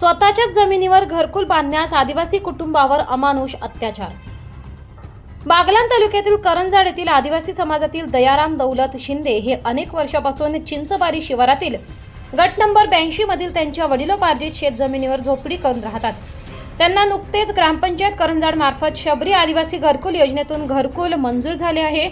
स्वतःच्याच जमिनीवर घरकुल बांधण्यास आदिवासी कुटुंबावर अमानुष अत्याचार. बागलाण तालुक्यातील करंजाड येथील आदिवासी समाजातील दयाराम दौलत शिंदे हे अनेक वर्षापासून चिंचबारी शिवारातील गट नंबर ब्याऐंशी मधील त्यांच्या वडिलोपार्जित शेतजमिनीवर झोपडी करून राहतात. त्यांना नुकतेच ग्रामपंचायत करंजाड मार्फत शबरी आदिवासी घरकुल योजनेतून घरकुल मंजूर झाले आहे.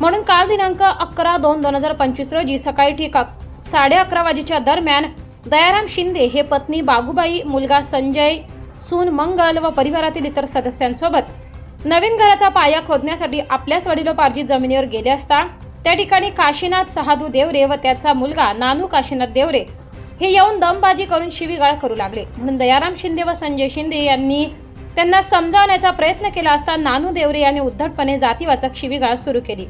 म्हणून काल दिनांक अकरा दोन दोन हजार पंचवीस रोजी सकाळी ठीक साडे अकरा वाजेच्या दरम्यान दयाराम शिंदे हे पत्नी बागुबाई मुलगा संजय सून मंगल व परिवारातील इतर सदस्यांसोबत नवीन घराचा पाया खोदण्यासाठी आपल्याच वडिलोपार्जित जमिनीवर गेले असता त्या ठिकाणी काशीनाथ सहादू देवरे व त्याचा मुलगा नानू काशीनाथ देवरे हे येऊन दमबाजी करून शिवीगाळ करू लागले. म्हणून दयाराम शिंदे व संजय शिंदे यांनी त्यांना समजावण्याचा प्रयत्न केला असता नानू देवरे यांनी उद्धटपणे जातीवाचक शिवीगाळ सुरू केली.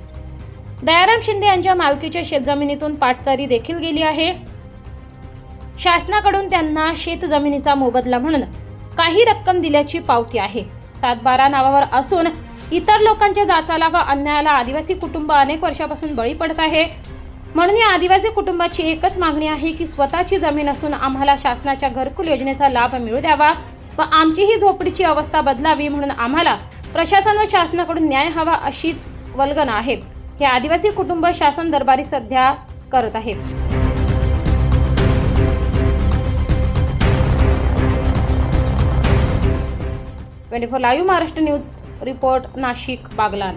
दयाराम शिंदे यांच्या मालकीच्या शेतजमिनीतून पाटचारी देखील गेली आहे. शासनाकडून त्यांना शेतजमिनीचा मोबदला म्हणून काही रक्कम दिल्याची पावती आहे. सातबारा नावावर असून इतर लोकांच्या जाचाला व अन्यायाला आदिवासी कुटुंब अनेक वर्षापासून बळी पडत आहे. म्हणून या आदिवासी कुटुंबाची एकच मागणी आहे की स्वतःची जमीन असून आम्हाला शासनाच्या घरकुल योजनेचा लाभ मिळू द्यावा व आमची ही झोपडीची अवस्था बदलावी म्हणून आम्हाला प्रशासन व शासनाकडून न्याय हवा अशीच वल्गना आहे. हे आदिवासी कुटुंब शासन दरबारी सध्या करत आहे. Twenty four live Maharashtra news report Nashik Baglan